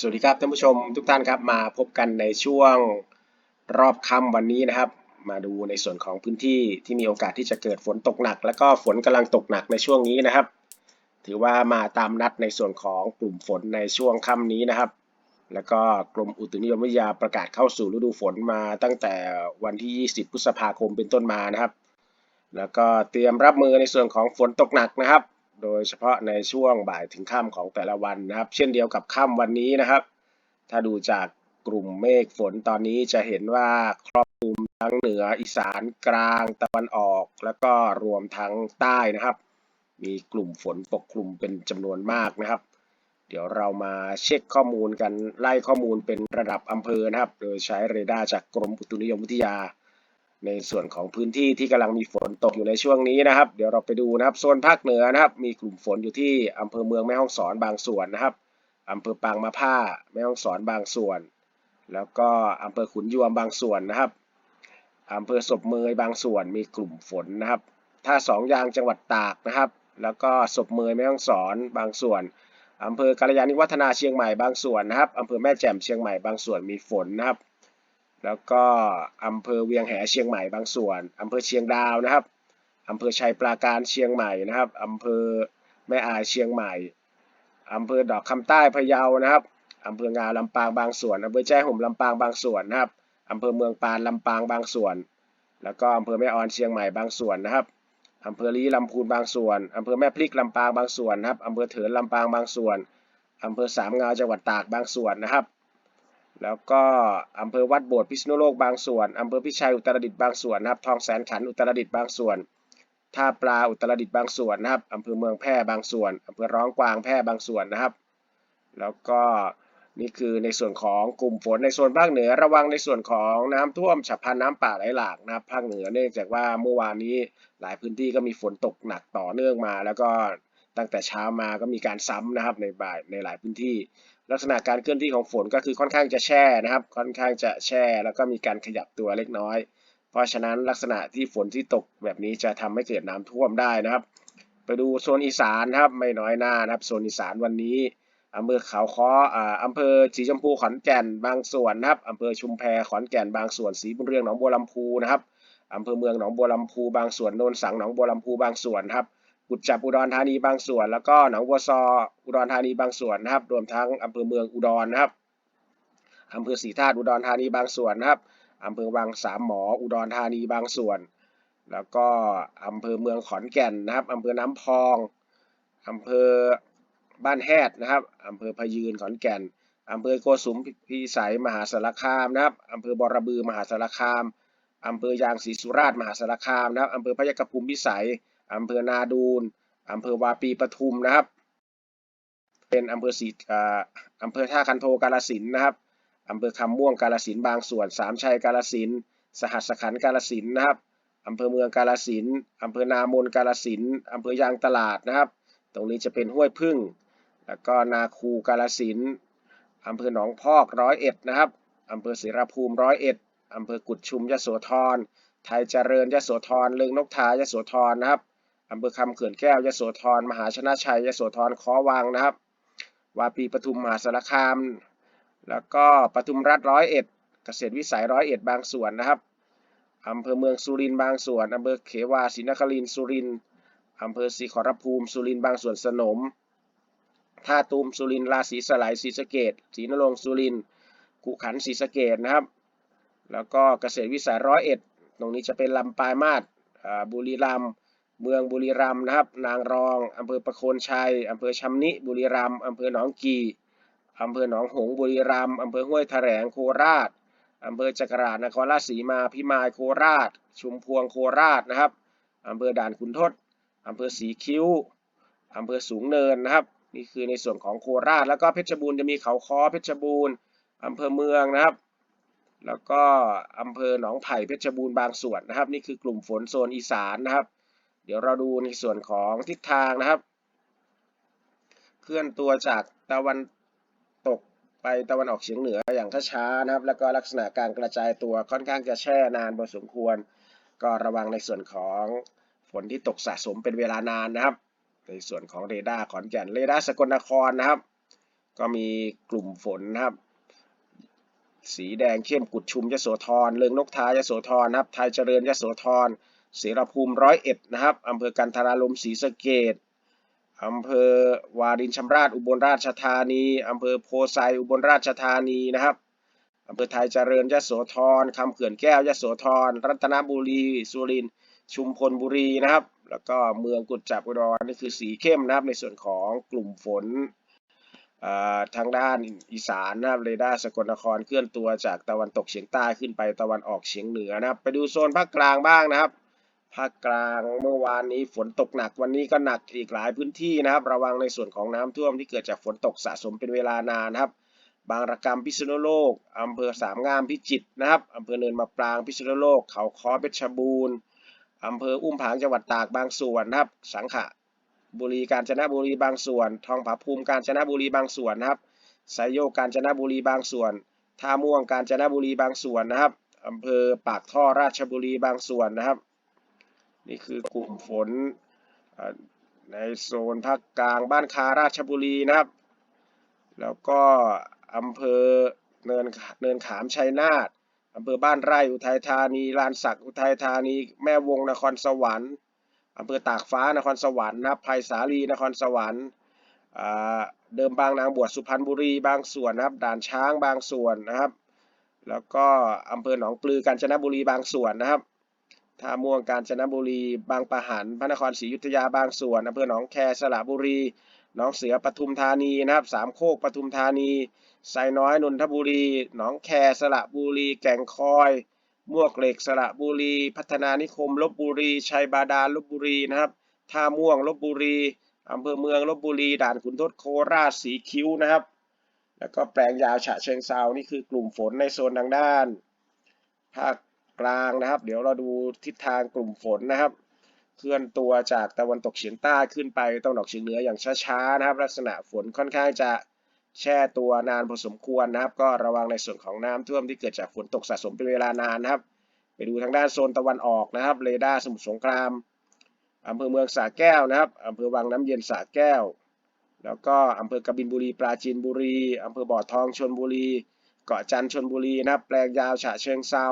สวัสดีครับท่านผู้ชมทุกท่านครับมาพบกันในช่วงรอบค่ำวันนี้นะครับ มาดูในส่วนของพื้นที่ที่มีโอกาสที่จะเกิดฝนตกหนัก แล้วก็ฝนกำลังตกหนักในช่วงนี้นะครับ ถือว่ามาตามนัดในส่วนของกลุ่มฝนในช่วงค่ำนี้นะครับ แล้วก็กรมอุตุนิยมวิทยาประกาศเข้าสู่ฤดูฝนมาตั้งแต่วันที่ 20 พฤษภาคมเป็นต้นมานะครับ แล้วก็เตรียมรับมือในส่วนของฝนตกหนักนะครับ โดยเฉพาะในช่วงบ่ายถึงค่ำของแต่ละวันนะครับ เช่นเดียวกับค่ำวันนี้นะครับ ถ้าดูจากกลุ่มเมฆฝนตอนนี้จะเห็นว่าครอบคลุมทั้งเหนืออีสานกลางตะวันออก แล้วก็รวมทั้งใต้นะครับ มีกลุ่มฝนปกคลุมเป็นจำนวนมากนะครับ เดี๋ยวเรามาเช็คข้อมูลกันไล่ข้อมูลเป็นระดับอำเภอนะครับ โดยใช้เรดาร์จากกรมอุตุนิยมวิทยา ในส่วนของพื้นที่ที่กำลังมีฝนตกอยู่ในช่วงนี้นะครับ เดี๋ยวเราไปดูนะครับโซนภาคเหนือนะครับ มีกลุ่มฝนอยู่ที่อำเภอเมืองแม่ฮ่องสอนบางส่วนนะครับอำเภอปางมะผ้าแม่ฮ่องสอนบางส่วน แล้วก็อำเภอขุนยวมบางส่วนนะครับอำเภอศพเมยบางส่วนมีกลุ่มฝนนะครับถ้าสองยางจังหวัดตากนะครับ แล้วก็ศพเมยแม่ฮ่องสอนบางส่วนอำเภอกาลยานิวัฒนาเชียงใหม่บางส่วนนะครับอำเภอแม่แจ่มเชียงใหม่บางส่วนมีฝนนะครับ แล้วก็อำเภอเวียงแหเชียงใหม่บางส่วนอำเภอเชียงดาวนะครับอำเภอชัยปราการเชียงใหม่นะครับอำเภอแม่อายเชียงใหม่อำเภอดอกคำใต้พะเยานะครับอำเภองาลำปางบางส่วนอำเภอแจ้ห่มลำปางบางส่วนนะครับอำเภอเมืองปานลำปางบางส่วน แล้วก็อำเภอแม่ออนเชียงใหม่บางส่วนนะครับอำเภอลีลำพูนบางส่วนอำเภอแม่พริกลำปางบางส่วนนะครับอำเภอเถินลำปางบางส่วนอำเภอสามเงาจังหวัดตากบางส่วนนะครับ แล้วก็อำเภอวัดโบสถ์พิษณุโลกบางส่วนอำเภอพิชัยอุตรดิตถ์บางส่วนนะครับทองแสนขันอุตรดิตถ์บางส่วนท่าปลาอุตรดิตถ์บางส่วนนะครับอำเภอเมืองแพร่บางส่วนอำเภอร้องกวางแพร่บางส่วนนะครับ แล้วก็นี่คือในส่วนของกลุ่มฝนในโซนภาคเหนือระวังในส่วนของน้ำท่วมฉับพลันน้ำป่าไหลหลากนะครับภาคเหนือเนื่องจากว่าเมื่อวานนี้หลายพื้นที่ก็มีฝนตกหนักต่อเนื่องมา แล้วก็ตั้งแต่เช้ามาก็มีการซ้ำนะครับในบ่ายในหลายพื้นที่ ลักษณะการเคลื่อนที่ของฝนก็คือค่อนข้างจะแช่นะครับ ค่อนข้างจะแช่แล้วก็มีการขยับตัวเล็กน้อย เพราะฉะนั้นลักษณะที่ฝนที่ตกแบบนี้จะทำให้เกิดน้ำท่วมได้นะครับ ไปดูโซนอีสานครับไม่น้อยหน้านะครับโซนอีสานวันนี้อำเภอเขาค้ออ่าอำเภอสีชมพูขอนแก่นบางส่วนนะครับอำเภอชุมแพขอนแก่นบางส่วนสีบุญเรืองหนองบัวลำพูนะครับอำเภอเมืองหนองบัวลำพูบางส่วนโนนสังหนองบัวลำพูบางส่วนครับ กุดจับอุดรธานีบางส่วน แล้วก็หนองบัวซออุดรธานีบางส่วนนะครับ รวมทั้งอำเภอเมืองอุดรนะครับอำเภอศรีธาตุอุดรธานีบางส่วนนะครับอำเภอวังสามหมออุดรธานีบางส่วน แล้วก็อำเภอเมืองขอนแก่นนะครับอำเภอน้ำพองอำเภอบ้านแฮดนะครับอำเภอพยืนขอนแก่นอำเภอโกสุมพิสัยมหาสารคามนะครับอำเภอบอระบือมหาสารคามอำเภอยางศรีสุราษฎร์มหาสารคามนะครับอำเภอพยัคฆภูมิพิสัย อำเภอนาดูนอำเภอวาปีปทุมนะครับ เป็นอำเภอสีอำเภอท่าคันโทกาลสินนะครับอำเภอคำม่วงกาลสินบางส่วน สามชัยกาลสินสหัสขันกาลสินนะครับอำเภอเมืองกาลสินอำเภอนามนกาลสินอำเภอยางตลาดนะครับ ตรงนี้จะเป็นห้วยพึ่ง แล้วก็นาคูกาลสินอำเภอหนองพอกร้อยเอ็ดนะครับอำเภอศรีราภูมิร้อยเอ็ดอำเภอกุดชุมยโสธร ไทยเจริญยโสธร เลืองนกทายโสธรนะครับ อำเภอคำเขื่อนแก้วยโสธร มหาชนะชัยยโสธรคอวังนะครับ วาปีปทุมมหาสารคาม แล้วก็ปทุมรัฐร้อยเอ็ดเกษตรวิสัยร้อยเอ็ดบางส่วนนะครับอำเภอเมืองสุรินทร์บางส่วนอำเภอเขวาศรีนครินทร์สุรินทร์อำเภอศรีขอรภูมิสุรินทร์บางส่วนสนมท่าตูมสุรินทร์ราศีสลายศรีสะเกดศรีนรงสุรินทร์กุขันศรีสะเกดนะครับ แล้วก็เกษตรวิสัยร้อยเอ็ดตรงนี้จะเป็นลำปลายมาศบุรีรัมย์ เมืองบุรีรัมย์นะครับ นางรองอำเภอประโคนชัยอำเภอชำนิบุรีรัมย์อำเภอหนองกีอำเภอหนองหงบุรีรัมย์อำเภอห้วยแถลงโคราชอำเภอจักราชนครราชสีมาพิมายโคราช ชุมพวงโคราชนะครับอำเภอด่านขุนทดอำเภอสีคิ้วอำเภอสูงเนินนะครับ นี่คือในส่วนของโคราช แล้วก็เพชรบูรณ์จะมีเขาค้อเพชรบูรณ์อำเภอเมืองนะครับ แล้วก็อำเภอหนองไผ่เพชรบูรณ์บางส่วนนะครับ นี่คือกลุ่มฝนโซนอีสานนะครับ เดี๋ยวเราดูในส่วนของทิศทางนะครับ เคลื่อนตัวจากตะวันตกไปตะวันออกเฉียงเหนืออย่างช้าๆนะครับ แล้วก็ลักษณะการกระจายตัวค่อนข้างจะแช่นานพอสมควร ก็ระวังในส่วนของฝนที่ตกสะสมเป็นเวลานานนะครับ ในส่วนของเรดาร์ขอนแก่นเรดาร์สกลนครนะครับ ก็มีกลุ่มฝนนะครับ สีแดงเข้มกุดชุมยโสธรเลืองนกทายโสธรนะครับไทยเจริญยโสธร เสรภูมิร้อยเอ็ดนะครับอำเภอกันทรารมศรีสะเกดอำเภอวารินชำราบอุบลราชธานีอำเภอโพไซอุบลราชธานีนะครับอำเภอไทยเจริญยโสธรคำเขื่อนแก้วยโสธรรัตนบุรีสุรินทร์ชุมพลบุรีนะครับ แล้วก็เมืองกุจจาบุรีนี่คือสีเข้มนะครับในส่วนของกลุ่มฝนทางด้านอีสานนะครับเรดาร์สกลนครเคลื่อนตัวจากตะวันตกเฉียงใต้ขึ้นไปตะวันออกเฉียงเหนือนะครับ ไปดูโซนภาคกลางบ้างนะครับ ภาคกลางเมื่อวานนี้ฝนตกหนักวันนี้ก็หนักอีกหลายพื้นที่นะครับ ระวังในส่วนของน้ำท่วมที่เกิดจากฝนตกสะสมเป็นเวลานานครับ บางระกำพิษณุโลกอำเภอสามงามพิจิตรนะครับอำเภอเนินมะปรางพิษณุโลก เขาค้อเพชรบูรณ์อำเภออุ้มผางจังหวัดตากบางส่วนนะครับ สังขะบุรีกาญจนบุรีบางส่วน ทองผาภูมิกาญจนบุรีบางส่วนนะครับไซโยกกาญจนบุรีบางส่วนท่าม่วงกาญจนบุรีบางส่วนนะครับอำเภอปากท่อราชบุรีบางส่วนนะครับ นี่คือกลุ่มฝนในโซนภาคกลางบ้านคาราชบุรีนะครับ แล้วก็อำเภอเนินเนินขามชัยนาทอำเภอบ้านไร่อุทัยธานีลานสักอุทัยธานี แม่วงนครสวรรค์อำเภอตากฟ้านครสวรรค์นะครับไผ่สาลีนครสวรรค์เดิมบางนางบวชสุพรรณบุรีบางส่วนนะครับ ด่านช้างบางส่วนนะครับ แล้วก็อำเภอหนองปลือกาญจนบุรีบางส่วนนะครับ ท่าม่วงกาญจนบุรี บางปะหัน พระนครศรีอยุธยาบางส่วนอำเภอหนองแคสระบุรีหนองเสือปทุมธานีนะครับสามโคกปทุมธานีไซน้อยนนทบุรี หนองแคสระบุรี แก่งคอยมวกเหล็กสระบุรี พัฒนานิคมลบบุรีชัยบาดาลลบบุรีนะครับท่าม่วงลบบุรีอำเภอเมืองลบบุรี ด่านขุนทดโคราชสีคิ้วนะครับ แล้วก็แปลงยาวฉะเชิงเซานี่คือกลุ่มฝนในโซนทางด้านภาค กลางนะครับ เดี๋ยวเราดูทิศทางกลุ่มฝนนะครับ เคลื่อนตัวจากตะวันตกเฉียงใต้ขึ้นไปตะวันออกเฉียงเหนืออย่างช้าๆนะครับ ลักษณะฝนค่อนข้างจะแช่ตัวนานพอสมควรนะครับ ก็ระวังในส่วนของน้ำท่วมที่เกิดจากฝนตกสะสมเป็นเวลานานนะครับ ไปดูทางด้านโซนตะวันออกนะครับเรดาร์สมุทรสงครามอำเภอเมืองสระแก้วนะครับอำเภอวังน้ำเย็นสระแก้ว แล้วก็อำเภอกบินบุรีปราจีนบุรีอำเภอบ่อทองชนบุรี เกาะจันทร์ชนบุรีนะครับ แปลงยาวฉะเชิงเซา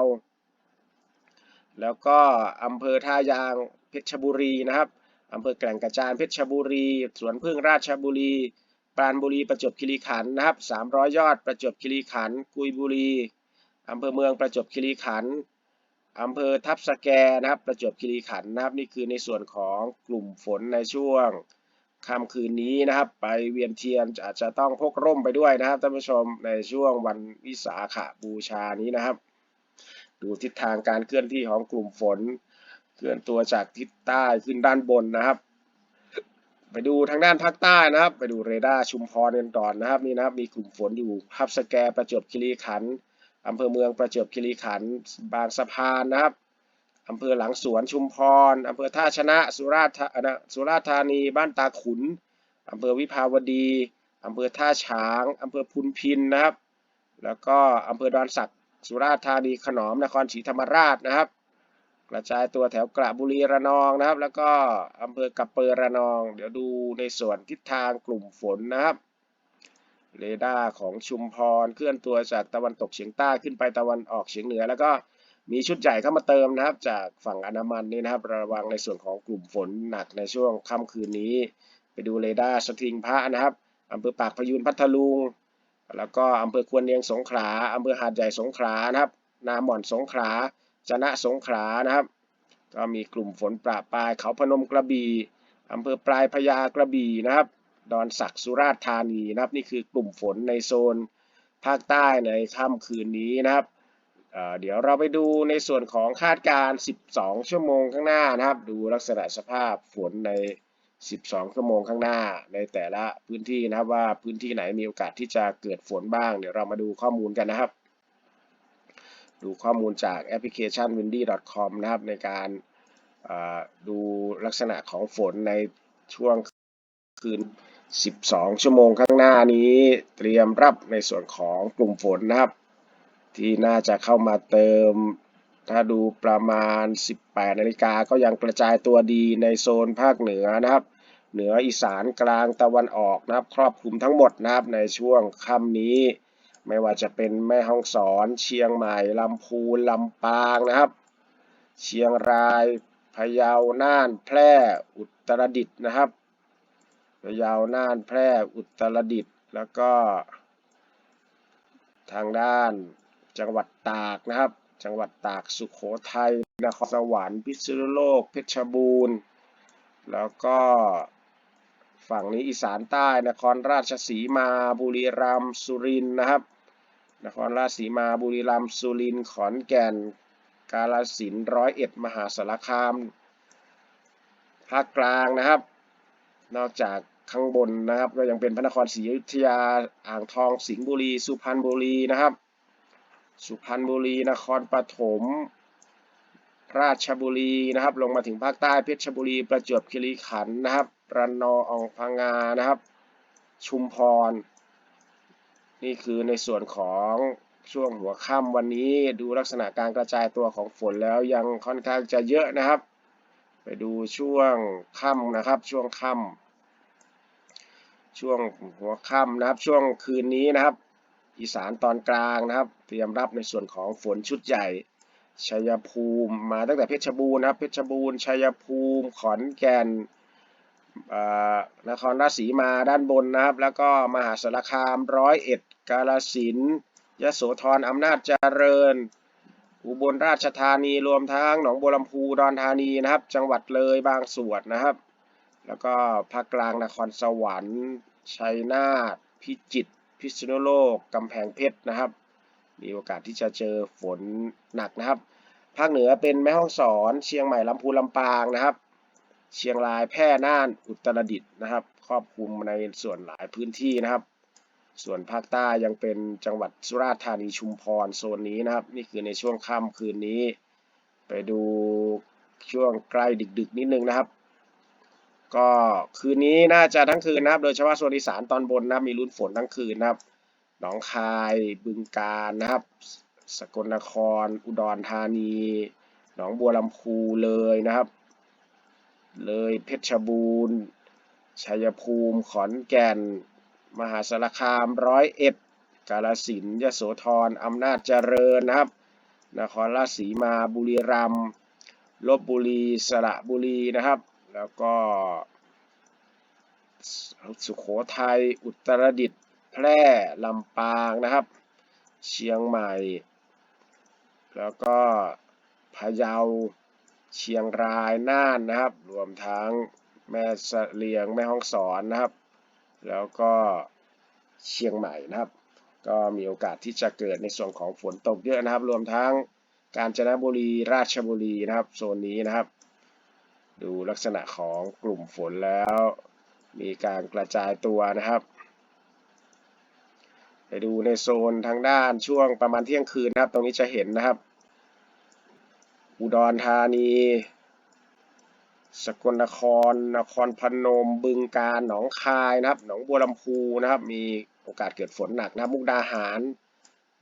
แล้วก็อำเภอท่ายางเพชรบุรีนะครับอำเภอแก่งกระจานเพชรบุรี สวนพึ่งราชบุรี ปราณบุรีประจวบคีรีขันธ์นะครับ 300 ยอดประจวบคีรีขันธ์กุยบุรีอำเภอเมืองประจวบคีรีขันธ์อำเภอทับสแกนะครับ ประจวบคีรีขันธ์นะครับ นี่คือในส่วนของกลุ่มฝนในช่วงค่ำคืนนี้นะครับ ไปเวียนเทียนอาจจะต้องพกร่มไปด้วยนะครับท่านผู้ชมในช่วงวันวิสาขบูชานี้นะครับ ดูทิศทางการเคลื่อนที่ของกลุ่มฝน เคลื่อนตัวจากทิศใต้ขึ้นด้านบนนะครับ ไปดูทางด้านภาคใต้นะครับ ไปดูเรดาร์ชุมพรกันก่อนนะครับนี่นะครับ มีกลุ่มฝนอยู่ทับสแกประจวบคีรีขันธ์อำเภอเมืองประจวบคีรีขันธ์บางสะพานนะครับอำเภอหลังสวนชุมพรอำเภอท่าชนะสุราษฎร์ธานะสุราษฎร์ธานี บ้านตาขุนอำเภอวิภาวดีอำเภอท่าฉางอำเภอพุนพินนะครับ แล้วก็อำเภอดอนสัก สุราษฎร์ธานีขนอมนครศรีธรรมราชนะครับ กระจายตัวแถวกระบุรีระนองนะครับ แล้วก็อำเภอกับเปอระนอง เดี๋ยวดูในส่วนทิศทางกลุ่มฝนนะครับเรดาร์ของชุมพรเคลื่อนตัวจากตะวันตกเฉียงใต้ขึ้นไปตะวันออกเฉียงเหนือ แล้วก็มีชุดใหญ่เข้ามาเติมนะครับ จากฝั่งอันดามันนี่นะครับ ระวังในส่วนของกลุ่มฝนหนักในช่วงค่ำคืนนี้ ไปดูเรดาร์สทิงพระนะครับอำเภอปากพยูนพัทลุง แล้วก็อำเภอควรเนียงสงขลาอำเภอหาดใหญ่สงขลานะครับ นาหม่อนสงขลาจะนะสงขลานะครับ ก็มีกลุ่มฝนประปรายเขาพนมกระบี่อำเภอปลายพญากระบี่นะครับ ดอนสักสุราษฎร์ธานีนะครับ นี่คือกลุ่มฝนในโซนภาคใต้ในค่ำคืนนี้นะครับเเดี๋ยวเราไปดูในส่วนของคาดการณ์12 ชั่วโมงข้างหน้านะครับ ดูลักษณะสภาพฝนใน 12 ชั่วโมงข้างหน้าในแต่ละพื้นที่นะครับว่าพื้นที่ไหนมีโอกาสที่จะเกิดฝนบ้าง เดี๋ยวเรามาดูข้อมูลกันนะครับ ดูข้อมูลจากแอปพลิเคชัน windy.com นะครับในการดูลักษณะของฝนในช่วงคืน 12 ชั่วโมงข้างหน้านี้เตรียมรับในส่วนของกลุ่มฝนนะครับ ที่น่าจะเข้ามาเติม ถ้าดูประมาณ 18 นาฬิกาก็ยังกระจายตัวดีในโซนภาคเหนือนะครับ เหนืออีสานกลางตะวันออกนะครับ ครอบคลุมทั้งหมดนะครับในช่วงค่ำนี้ ไม่ว่าจะเป็นแม่ฮ่องสอน เชียงใหม่ลำพูนลำปางนะครับ เชียงรายพะเยาน่านแพร่อุตรดิตถ์นะครับพะเยาน่านแพร่อุตรดิตถ์แล้วก็ ทางด้านจังหวัดตากนะครับ จังหวัดตากสุขโขทัยนครสวรรค์พิษณุโลก เพชรบูรณ์ แล้วก็ฝั่งนี้อีสานใต้นครราชสีมาบุรีรัมย์สุรินทร์นะครับ นครราชสีมาบุรีรัมย์สุรินทร์ขอนแก่น กาฬสินธุ์ร้อยเอ็ดมหาสารคามภาคกลางนะครับ นอกจากข้างบนนะครับก็ยังเป็นพระนครศรีอยุธยาอ่างทองสิงห์บุรี สุพรรณบุรีนะครับ สุพรรณบุรี นครปฐม ราชบุรีนะครับ ลงมาถึงภาคใต้เพชรบุรี ประจวบคีรีขันธ์นะครับระนองพังงานะครับ ชุมพร นี่คือในส่วนของช่วงหัวค่ำวันนี้ดูลักษณะการกระจายตัวของฝนแล้วยังค่อนข้างจะเยอะนะครับ ไปดูช่วงค่ำนะครับ ช่วงค่ำช่วงหัวค่ำนะครับ ช่วงคืนนี้นะครับ อีสานตอนกลางนะครับ เตรียมรับในส่วนของฝนชุดใหญ่ ชัยภูมิมาตั้งแต่เพชรบูรณ์นะครับ เพชรบูรณ์ชัยภูมิขอนแก่นนครราชสีมาด้านบนนะครับ แล้วก็มหาสารคามร้อยเอ็ดกาฬสินยโสธรอำนาจเจริญ อุบลราชธานีรวมทั้งหนองบัวลำพูดอนธานีนะครับ จังหวัดเลยบางส่วนนะครับ แล้วก็ภาคกลางนครสวรรค์ชัยนาทพิจิตร พิษณุโลกกำแพงเพชรนะครับ มีโอกาสที่จะเจอฝนหนักนะครับ ภาคเหนือเป็นแม่ฮ่องสอน เชียงใหม่ลำพูนลำปางนะครับ เชียงรายแพร่น่านอุตรดิตถ์นะครับ ครอบคลุมในส่วนหลายพื้นที่นะครับ ส่วนภาคใต้ยังเป็นจังหวัดสุราษฎร์ธานีชุมพรโซนนี้นะครับ นี่คือในช่วงค่ำคืนนี้ ไปดูช่วงใกล้ดึกๆ นิดนึงนะครับ ก็คืนนี้น่าจะทั้งคืนนะครับ โดยเฉพาะโซนอีสานตอนบนนะมีลุ้นฝนทั้งคืนนะครับ หนองคายบึงกาฬนะครับ สกลนคร อุดรธานี หนองบัวลำพูเลยนะครับ เลยเพชรบูรณ์ชัยภูมิขอนแก่น มหาสารคามร้อยเอ็ดกาฬสินธุ์ยโสธรอำนาจเจริญนะครับ นครราชสีมาบุรีรัมย์ลบบุรีสระบุรีนะครับ แล้วก็สุขโขทัย อุตรดิตถ์ แพร่ ลำปางนะครับ เชียงใหม่ แล้วก็พะเยา เชียงราย น่านนะครับ รวมทั้งแม่สเลียง แม่ฮ่องสอนนะครับ แล้วก็เชียงใหม่นะครับ ก็มีโอกาสที่จะเกิดในส่วนของฝนตกเยอะนะครับ รวมทั้งกาญจนบุรี ราชบุรีนะครับ โซนนี้นะครับ ดูลักษณะของกลุ่มฝนแล้ว มีการกระจายตัวนะครับ ไปดูในโซนทางด้านช่วงประมาณเที่ยงคืนนะครับ ตรงนี้จะเห็นนะครับ อุดรธานี สกลนคร นครพนม บึงกาฬหนองคายนะครับ หนองบัวลำพูนะครับ มีโอกาสเกิดฝนหนักนะครับ มุกดาหาร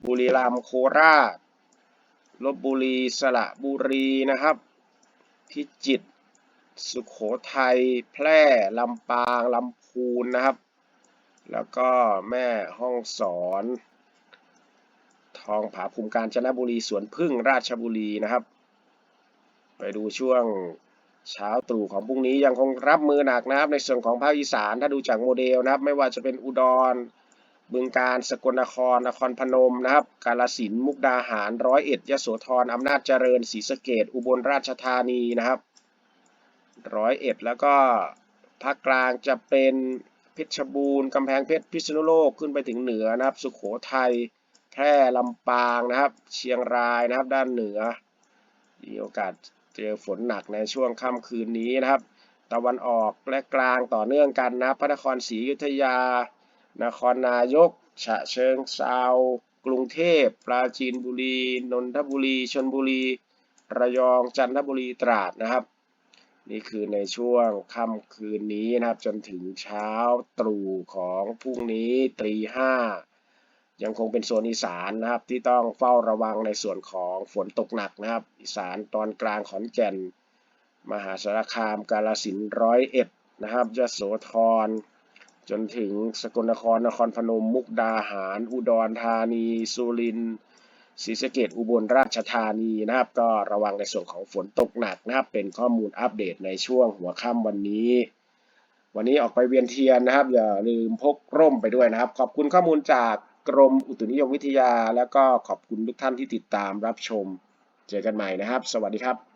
บุรีรัมย์ โคราชลบบุรี สระบุรีนะครับ พิจิตร สุขโขทัยแพร่ลำปางลำพูนนะครับ แล้วก็แม่ห้องสอน ทองผาภูมิกาญจนบุรีสวนพึ่งราชบุรีนะครับ ไปดูช่วงเช้าตรู่ของพรุ่งนี้ยังคงรับมือหนักนะครับ ในส่วนของภาคอีสานถ้าดูจากโมเดลนะครับ ไม่ว่าจะเป็นอุดรบึงกาฬสกลนครนครพนมนะครับ กาฬสินธุ์มุกดาหารร้อยเอ็ดยโสธรอำนาจเจริญศรีสะเกษอุบลราชธานีนะครับ ร้อยเอ็ดแล้วก็ภาคกลางจะเป็นเพชรบูรณ์กำแพงเพชรพิษณุโลกขึ้นไปถึงเหนือนะครับ สุขโขทัยแพร่ลำปางนะครับ เชียงรายนะครับด้านเหนือ มีโอกาสเจอฝนหนักในช่วงค่ำคืนนี้นะครับ ตะวันออกและกลางต่อเนื่องกันนะพระนครศรีอยุธยา นครนายก ฉะเชิงเซากรุงเทพปราจีนบุรี นนทบุรีชลบุรี ระยองจันทบุรีตราดนะครับ นี่คือในช่วงค่ำคืนนี้นะครับ จนถึงเช้าตรู่ของพรุ่งนี้ตีห้ายังคงเป็นโซนอีสานนะครับ ที่ต้องเฝ้าระวังในส่วนของฝนตกหนักนะครับ อีสานตอนกลางขอนแก่น มหาสารคามกาฬสินร้อยเอ็ดนะครับยโสธรจนถึงสกลนครนครพนมมุกดาหาร อุดรธานี สุรินทร์ ศรีสะเกดอุบลราชธานีนะครับ ก็ระวังในส่วนของฝนตกหนักนะครับ เป็นข้อมูลอัปเดตในช่วงหัวค่ำวันนี้ วันนี้ออกไปเวียนเทียนนะครับ อย่าลืมพกร่มไปด้วยนะครับ ขอบคุณข้อมูลจากกรมอุตุนิยมวิทยา แล้วก็ขอบคุณทุกท่านที่ติดตามรับชม เจอกันใหม่นะครับ สวัสดีครับ